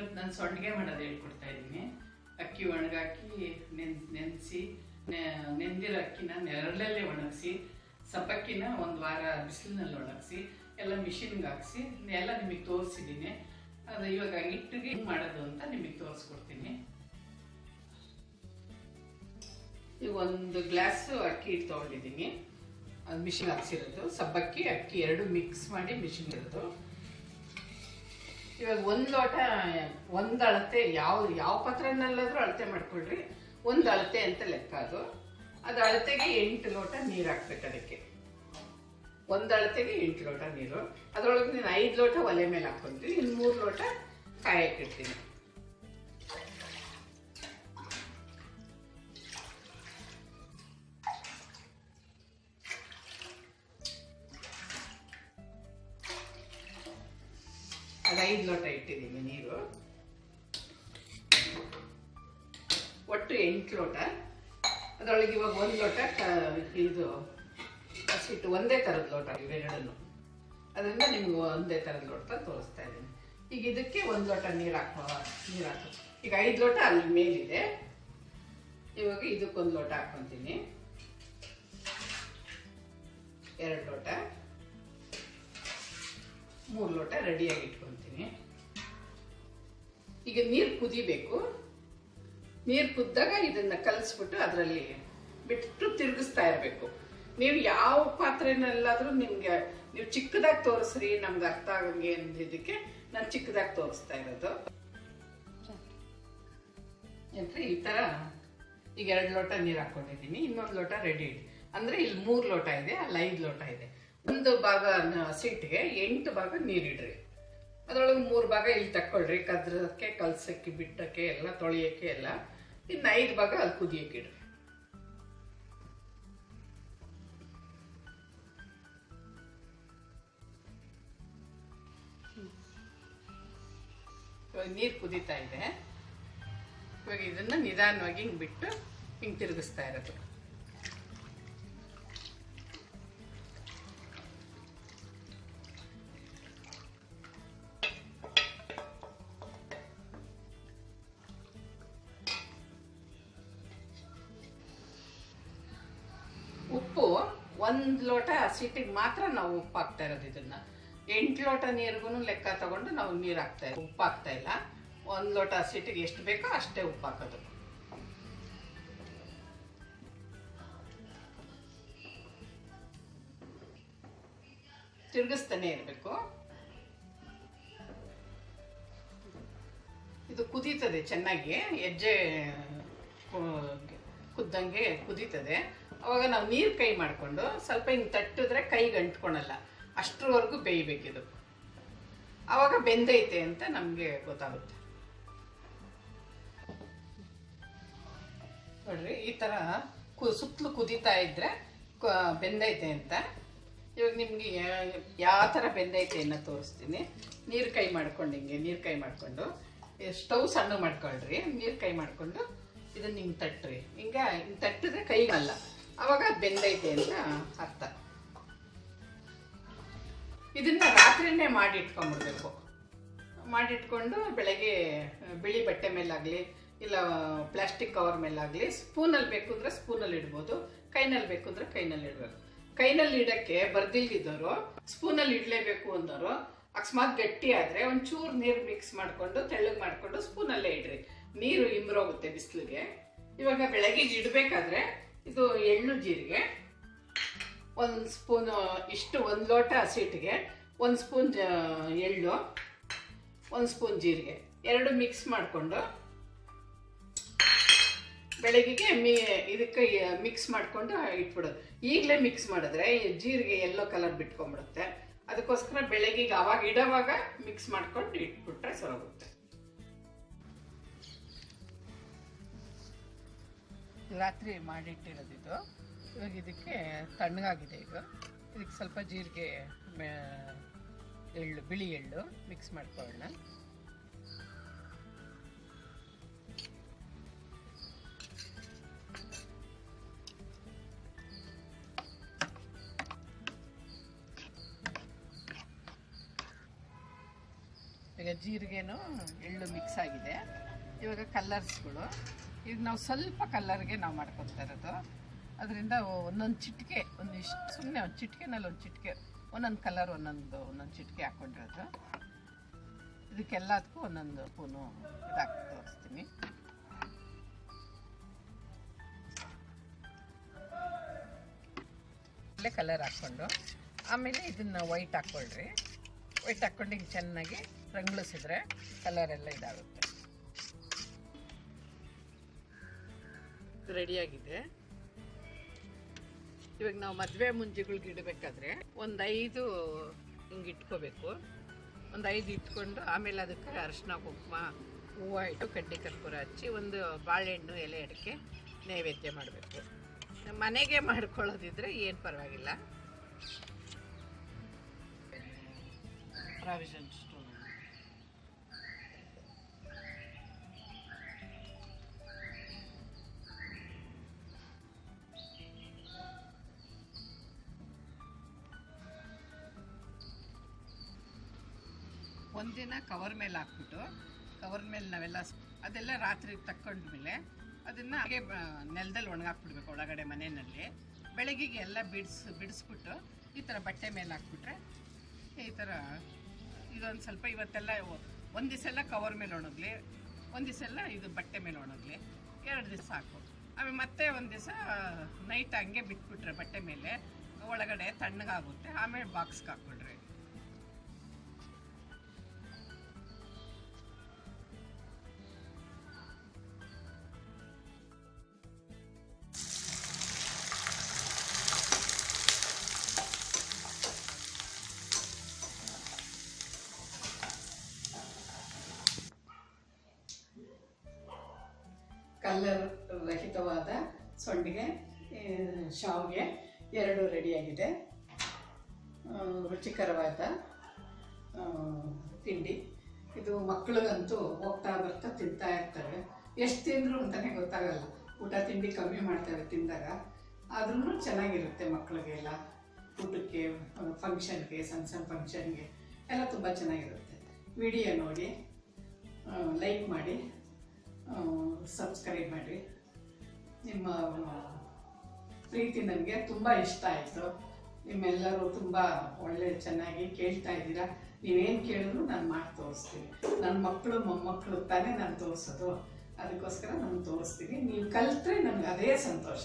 ಇವತ್ತು ನಾನು ಸೊಂಡಿಗೆ ಮಾಡೋದು ಹೇಳ್ಕೊಡ್ತಾ ಇದ್ದೀನಿ. ಅಕ್ಕಿ ಒಣಗಾಕಿ ನೆನ್ ನೆನೆಸಿ ನೆಂದಿರೋ ಅಕ್ಕಿನ ನೆರಳಲ್ಲೇ ಒಣಗಿಸಿ, ಸಬ್ಬಕ್ಕಿನ ಒಂದು ವಾರ ಬಿಸಿಲಿನಲ್ಲಿ ಒಣಗಿಸಿ, ಎಲ್ಲ ಮಿಷಿನ್ಗೆ ಹಾಕ್ಸಿ, ಎಲ್ಲ ನಿಮಗೆ ತೋರಿಸಿದ್ದೀನಿ ಅದು ಇವಾಗ ಹಿಟ್ಟಿಗೆ ಹೆಂಗೆ ಮಾಡೋದು ಅಂತ ನಿಮಗೆ ತೋರಿಸ್ಕೊಡ್ತೀನಿ. ಈಗ ಒಂದು ಗ್ಲಾಸು ಅಕ್ಕಿ ಹಿಟ್ಟು ತೊಗೊಂಡಿದ್ದೀನಿ. ಅದು ಮಿಷಿನ್ ಹಾಕ್ಸಿರೋದು. ಸಬ್ಬಕ್ಕಿ, ಅಕ್ಕಿ ಎರಡು ಮಿಕ್ಸ್ ಮಾಡಿ ಮಿಷಿನ್ ಇರೋದು ಇವಾಗ ಒಂದು ಲೋಟ, ಒಂದು ಅಳತೆ, ಯಾವ ಯಾವ ಪಾತ್ರನಲ್ಲಾದರೂ ಅಳತೆ ಮಾಡ್ಕೊಳ್ರಿ. ಒಂದು ಅಳತೆ ಅಂತ ಲೆಕ್ಕ ಅದು. ಅದು ಅಳತೆಗೆ ಎಂಟು ಲೋಟ ನೀರು ಹಾಕ್ಬೇಕು ಅದಕ್ಕೆ. ಒಂದು ಅಳತೆಗೆ ಎಂಟು ಲೋಟ ನೀರು. ಅದರೊಳಗೆ ನೀನು ಐದು ಲೋಟ ಒಲೆ ಮೇಲೆ ಹಾಕೊಂತೀನಿ ಇನ್ನು ಮೂರು ಲೋಟ ಕಾಯಕ್ಕಿಡ್ತೀನಿ ಅದು ಐದು ಲೋಟ ಇಟ್ಟಿದ್ದೀನಿ ನೀರು. ಒಟ್ಟು ಎಂಟು ಲೋಟ. ಅದರೊಳಗೆ ಇವಾಗ ಒಂದು ಲೋಟ ಇದು ಹಸಿಟ್ಟು ಒಂದೇ ಥರದ ಲೋಟ ಇವೆರಡನ್ನು ಅದರಿಂದ ನಿಮ್ಗೆ ಒಂದೇ ಥರದ ಲೋಟ ತೋರಿಸ್ತಾ ಇದ್ದೀನಿ. ಈಗ ಇದಕ್ಕೆ ಒಂದು ಲೋಟ ನೀರು ಹಾಕೋ ನೀರು ಹಾಕೋ. ಈಗ ಐದು ಲೋಟ ಅಲ್ಲಿ ಮೇಲಿದೆ. ಇವಾಗ ಇದಕ್ಕೊಂದು ಲೋಟ ಹಾಕ್ಕೊತೀನಿ ಎರಡು ಲೋಟ. ಮೂರು ಲೋಟ ರೆಡಿಯಾಗಿ ಇಟ್ಕೊತೀನಿ ಈಗ ನೀರು ಕುದಿಬೇಕು. ನೀರು ಕುದ್ದಾಗ ಇದನ್ನ ಕಲಸ್ಬಿಟ್ಟು ಅದರಲ್ಲಿ ಬಿಟ್ಟು ತಿರುಗಿಸ್ತಾ ಇರಬೇಕು. ನೀವು ಯಾವ ಪಾತ್ರೆನಲ್ಲಾದ್ರೂ ನಿಮ್ಗೆ, ನೀವು ಚಿಕ್ಕದಾಗಿ ತೋರಿಸ್ರಿ, ನಮ್ಗೆ ಅರ್ಥ ಆಗಂಗೆ ಅಂದಿದ್ದಕ್ಕೆ ನಾನು ಚಿಕ್ಕದಾಗಿ ತೋರಿಸ್ತಾ ಇರೋದು. ಏನ್ರಿ ಈ ಥರ ಈಗ ಎರಡು ಲೋಟ ನೀರು ಹಾಕೊಂಡಿದ್ದೀನಿ, ಇನ್ನೊಂದು ಲೋಟ ರೆಡಿ ಇದೆ ಅಂದರೆ ಇಲ್ಲಿ ಮೂರು ಲೋಟ ಇದೆ, ಅಲ್ಲಿ ಐದು ಲೋಟ ಇದೆ. ಒಂದು ಭಾಗ ಸೀಟ್ಗೆ ಎಂಟು ಭಾಗ ನೀರಿಡ್ರಿ. ಅದರೊಳಗೆ ಮೂರು ಭಾಗ ಇಲ್ಲಿ ತಕ್ಕೊಳ್ರಿ. ಕದ್ರಕ್ಕೆ, ಕಲ್ಸಕ್ಕೆ, ಬಿಟ್ಟಕ್ಕೆ ಎಲ್ಲ, ತೊಳೆಯೋಕ್ಕೆ ಎಲ್ಲ. ಇನ್ನು ಐದು ಭಾಗ ಅಲ್ಲಿ ಕುದಿಯಕ್ಕೆ ಇಡ್ರಿ. ನೀರು ಕುದೀತಾ ಇದೆ. ಇವಾಗ ಇದನ್ನ ನಿಧಾನವಾಗಿ ಹಿಂಗೆ ಬಿಟ್ಟು ಹಿಂಗೆ ತಿರುಗಿಸ್ತಾ ಇರೋದು. ಒಂದು ಲೋಟ ಹಸಿಟ್ಟಿಗೆ ಮಾತ್ರ ನಾವು ಉಪ್ಪು ಹಾಕ್ತಾ ಇರೋದು ಇದನ್ನ. ಎಂಟು ಲೋಟ ನೀರಿಗೂ ಲೆಕ್ಕ ತಗೊಂಡು ನಾವು ನೀರು ಹಾಕ್ತಾ ಇದ್ದೀವಿ ಉಪ್ಪು ಹಾಕ್ತಾ ಇಲ್ಲ. ಒಂದು ಲೋಟ ಹಸಿಟ್ಟಿಗೆ ಎಷ್ಟು ಬೇಕೋ ಅಷ್ಟೇ ಉಪ್ಪು ಹಾಕೋದು ತಿರುಗಿಸ್ತಾನೆ ಇರಬೇಕು. ಇದು ಕುದೀತದೆ ಚೆನ್ನಾಗಿ. ಹೆಜ್ಜೆ ಕುದ್ದಂಗೆ ಕುದೀತದೆ. ಅವಾಗ ನಾವು ನೀರು ಕೈ ಮಾಡಿಕೊಂಡು ಸ್ವಲ್ಪ ಹಿಂಗೆ ತಟ್ಟಿದ್ರೆ ಕೈಗೆ ಅಂಟ್ಕೊಳಲ್ಲ ಅಷ್ಟರವರೆಗೂ ಬೇಯಬೇಕಿದು. ಆವಾಗ ಬೆಂದೈತೆ ಅಂತ ನಮಗೆ ಗೊತ್ತಾಗುತ್ತೆ. ನೋಡ್ರಿ, ಈ ಥರ ಕು, ಸುತ್ತಲೂ ಕುದೀತಾ ಇದ್ರೆ ಬೆಂದೈತೆ ಅಂತ. ಇವಾಗ ನಿಮಗೆ ಯಾವ ಥರ ಬೆಂದೈತೆ ಅನ್ನೋ ತೋರಿಸ್ತೀನಿ. ನೀರು ಕೈ ಮಾಡ್ಕೊಂಡು ಹಿಂಗೆ, ನೀರು ಕೈ ಮಾಡಿಕೊಂಡು. ಸ್ಟವ್ ಸಣ್ಣ ಮಾಡ್ಕೊಳ್ರಿ, ನೀರು ಕೈ ಮಾಡಿಕೊಂಡು ಇದನ್ನ ಹಿಂಗೆ ತಟ್ಟ್ರಿ ಹಿಂಗೆ ಹಿಂಗೆ ತಟ್ಟಿದ್ರೆ ಕೈಗಲ್ಲ. ಅವಾಗ ಬೆಂದೈತೆ ಅಂತ ಅರ್ಥ. ಇದನ್ನ ರಾತ್ರಿನೇ ಮಾಡಿಟ್ಕೊಂಡ್ಬಿಡ್ಬೇಕು. ಮಾಡಿಟ್ಕೊಂಡು ಬೆಳಗ್ಗೆ, ಬಿಳಿ ಬಟ್ಟೆ ಮೇಲಾಗಲಿ, ಇಲ್ಲ ಪ್ಲಾಸ್ಟಿಕ್ ಕವರ್ ಮೇಲಾಗಲಿ, ಸ್ಪೂನಲ್ಲಿ ಬೇಕು ಅಂದರೆ ಸ್ಪೂನಲ್ಲಿ ಇಡ್ಬೋದು, ಕೈನಲ್ಲಿ ಬೇಕು ಅಂದರೆ ಕೈನಲ್ಲಿ ಇಡಬೇಕು. ಕೈನಲ್ಲಿ ಇಡಕ್ಕೆ ಬರ್ದಿಲ್ದಿದ್ದವರು ಸ್ಪೂನಲ್ಲಿ ಇಡಲೇಬೇಕು ಅಂದವರು ಅಕಸ್ಮಾತ್ ಗಟ್ಟಿ ಆದರೆ ಒಂಚೂರು ನೀರು ಮಿಕ್ಸ್ ಮಾಡಿಕೊಂಡು, ತೆಳ್ಳಗೆ ಮಾಡಿಕೊಂಡು ಸ್ಪೂನಲ್ಲೇ ಇಡ್ರಿ. ನೀರು ಇಮ್ರೋಗುತ್ತೆ ಬಿಸಿಲಿಗೆ. ಇವಾಗ ಬೆಳಗ್ಗೆ ಇಡಬೇಕಾದ್ರೆ ಇದು ಎಳ್ಳು ಜೀರಿಗೆ, ಒಂದು ಸ್ಪೂನ್, ಇಷ್ಟು ಒಂದು ಲೋಟ ಹಸಿಟ್ಟಿಗೆ, ಒಂದು ಸ್ಪೂನ್ ಎಳ್ಳು, ಒಂದು ಸ್ಪೂನ್ ಜೀರಿಗೆ, ಎರಡು ಮಿಕ್ಸ್ ಮಾಡಿಕೊಂಡು ಬೆಳಗ್ಗೆಗೆ ಮಿ, ಇದಕ್ಕೆ ಮಿಕ್ಸ್ ಮಾಡಿಕೊಂಡು ಇಟ್ಬಿಡೋದು. ಈಗಲೇ ಮಿಕ್ಸ್ ಮಾಡಿದ್ರೆ ಜೀರಿಗೆ ಎಲ್ಲೋ ಕಲರ್ ಬಿಟ್ಕೊಂಡ್ಬಿಡುತ್ತೆ. ಅದಕ್ಕೋಸ್ಕರ ಬೆಳಗ್ಗೆಗೆ ಅವಾಗ ಇಡೋವಾಗ ಮಿಕ್ಸ್ ಮಾಡ್ಕೊಂಡು ಇಟ್ಬಿಟ್ರೆ ಸರೋಗುತ್ತೆ ರಾತ್ರಿ ಮಾಡಿಟ್ಟಿರೋದು ಇದು. ಇವಾಗ ಇದಕ್ಕೆ ತಣ್ಣಗಾಗಿದೆ ಈಗ ಇದಕ್ಕೆ ಸ್ವಲ್ಪ ಜೀರಿಗೆ ಎಳ್ಳು, ಬಿಳಿ ಎಳ್ಳು ಮಿಕ್ಸ್ ಮಾಡ್ಕೊಳ್ಳೋಣ. ಈಗ ಜೀರಿಗೆನೂ ಎಳ್ಳು ಮಿಕ್ಸ್ ಆಗಿದೆ. ಇವಾಗ ಕಲ್ಲರ್ಸ್ಗಳು ಈಗ ನಾವು ಸ್ವಲ್ಪ ಕಲ್ಲರ್ಗೆ ನಾವು ಮಾಡ್ಕೊತಾ ಇರೋದು. ಅದರಿಂದ ಒಂದೊಂದು ಚಿಟಿಕೆ ಒಂದು ಇಷ್ಟು ಸುಮ್ಮನೆ ಒಂದು ಚಿಟಿಕೆನಲ್ಲಿ ಒಂದು ಚಿಟಿಕೆ, ಒಂದೊಂದು ಕಲರ್ ಒಂದೊಂದು ಒಂದೊಂದು ಚಿಟಿಕೆ ಹಾಕ್ಕೊಂಡಿರೋದು ಇದಕ್ಕೆಲ್ಲದಕ್ಕೂ ಒಂದೊಂದು ಪೂನು ಇದಾಕಿ ತೋರಿಸ್ತೀನಿ. ಅಲ್ಲೇ ಕಲರ್ ಹಾಕ್ಕೊಂಡು. ಆಮೇಲೆ ಇದನ್ನು ವೈಟ್ ಹಾಕ್ಕೊಳ್ರಿ. ವೈಟ್ ಹಾಕ್ಕೊಂಡು ಹಿಂಗೆ ಚೆನ್ನಾಗಿ ರಂಗ್ಳಿಸಿದ್ರೆ ಕಲರ್ ಎಲ್ಲ ಇದಾಗುತ್ತೆ ರೆಡಿಯಾಗಿದೆ. ಇವಾಗ ನಾವು ಮದುವೆ ಮುಂಜಿಗಳಿಗೆ ಇಡಬೇಕಾದ್ರೆ ಒಂದು ಐದು ಹಿಂಗೆ ಇಟ್ಕೋಬೇಕು. ಒಂದು ಐದು ಇಟ್ಕೊಂಡು ಆಮೇಲೆ ಅದಕ್ಕೆ ಅರಶಿನ, ಕುಂಕುಮ, ಹೂವು ಇಟ್ಟು ಕಡ್ಡಿ ಕರ್ಪೂರ ಹಚ್ಚಿ ಒಂದು ಬಾಳೆಹಣ್ಣು, ಎಲೆ, ಅಡಿಕೆ ನೈವೇದ್ಯ ಮಾಡಬೇಕು. ಮನೆಗೆ ಮಾಡ್ಕೊಳ್ಳೋದಿದ್ರೆ ಏನು ಪರವಾಗಿಲ್ಲ. Provision store. ಒಂದಿನ ಕವರ್ ಮೇಲೆ ಹಾಕ್ಬಿಟ್ಟು ಕವರ್ ಮೇಲೆ ನಾವೆಲ್ಲ ಅದೆಲ್ಲ ರಾತ್ರಿ ತಕ್ಕೊಂಡ್ಮೇಲೆ ಅದನ್ನು ಹಾಗೆ ನೆಲದಲ್ಲಿ ಒಣಗಾಕ್ಬಿಡ್ಬೇಕು ಒಳಗಡೆ ಮನೆಯಲ್ಲಿ. ಬೆಳಗ್ಗೆಗೆ ಎಲ್ಲ ಬಿಡಿಸ್, ಬಿಡಿಸ್ಬಿಟ್ಟು ಈ ಥರ ಬಟ್ಟೆ ಮೇಲೆ ಹಾಕ್ಬಿಟ್ರೆ ಈ ಥರ ಇದೊಂದು ಸ್ವಲ್ಪ ಇವತ್ತೆಲ್ಲ ಒಂದು ದಿವಸ ಎಲ್ಲ ಕವರ್ ಮೇಲೆ ಒಣಗಲಿ, ಒಂದು ದಿವಸ ಎಲ್ಲ ಇದು ಬಟ್ಟೆ ಮೇಲೆ ಒಣಗಲಿ, ಎರಡು ದಿವಸ ಸಾಕು. ಆಮೇಲೆ ಮತ್ತೆ ಒಂದು ದಿವಸ ನೈಟ್ ಹಂಗೆ ಬಿಟ್ಬಿಟ್ರೆ ಬಟ್ಟೆ ಮೇಲೆ ಒಳಗಡೆ ತಣ್ಣಗಾಗುತ್ತೆ, ಆಮೇಲೆ ಬಾಕ್ಸ್ಗೆ ಹಾಕ್ಬಿಡ್ರಿ. ಕಲ್ಲರ್ ರಹಿತವಾದ ಸೊಂಡಿಗೆ ಶಾವಿಗೆ ಎರಡು ರೆಡಿಯಾಗಿದೆ. ರುಚಿಕರವಾದ ತಿಂಡಿ. ಇದು ಮಕ್ಕಳಿಗಂತೂ ಹೋಗ್ತಾ ಬರ್ತಾ ತಿಂತಾ ಇರ್ತವೆ ಎಷ್ಟು ತಿಂದರು ಅಂತಲೇ ಗೊತ್ತಾಗಲ್ಲ. ಊಟ ತಿಂಡಿ ಕಮ್ಮಿ ಮಾಡ್ತಾರೆ ತಿಂದಾಗ. ಆದ್ರೂ ಚೆನ್ನಾಗಿರುತ್ತೆ ಮಕ್ಕಳಿಗೆಲ್ಲ ಊಟಕ್ಕೆ ಫಂಕ್ಷನ್ಗೆ ಸಣ್ಣ ಸಣ್ಣ ಫಂಕ್ಷನ್ಗೆ ಎಲ್ಲ ತುಂಬ ಚೆನ್ನಾಗಿರುತ್ತೆ. ವಿಡಿಯೋ ನೋಡಿ ಲೈಕ್ ಮಾಡಿ. ಸಬ್ಸ್ಕ್ರೈಬ್ ಮಾಡಿ ನಿಮ್ಮ, ಪ್ರೀತಿ ನನಗೆ ತುಂಬ ಇಷ್ಟ ಆಯಿತು. ನಿಮ್ಮೆಲ್ಲರೂ ತುಂಬ ಒಳ್ಳೆ ಚೆನ್ನಾಗಿ ಕೇಳ್ತಾ ಇದ್ದೀರಾ. ನೀವೇನು ಕೇಳಿದ್ರು ನಾನು ಮಾಡಿ ತೋರಿಸ್ತೀನಿ. ನನ್ನ ಮಕ್ಕಳು ಮೊಮ್ಮಕ್ಕಳು ತಾನೇ ನಾನು ತೋರಿಸೋದು. ಅದಕ್ಕೋಸ್ಕರ ನಾನು ತೋರಿಸ್ತೀನಿ. ನೀವು ಕಲಿತ್ರೆ ನನಗೆ ಅದೇ ಸಂತೋಷ.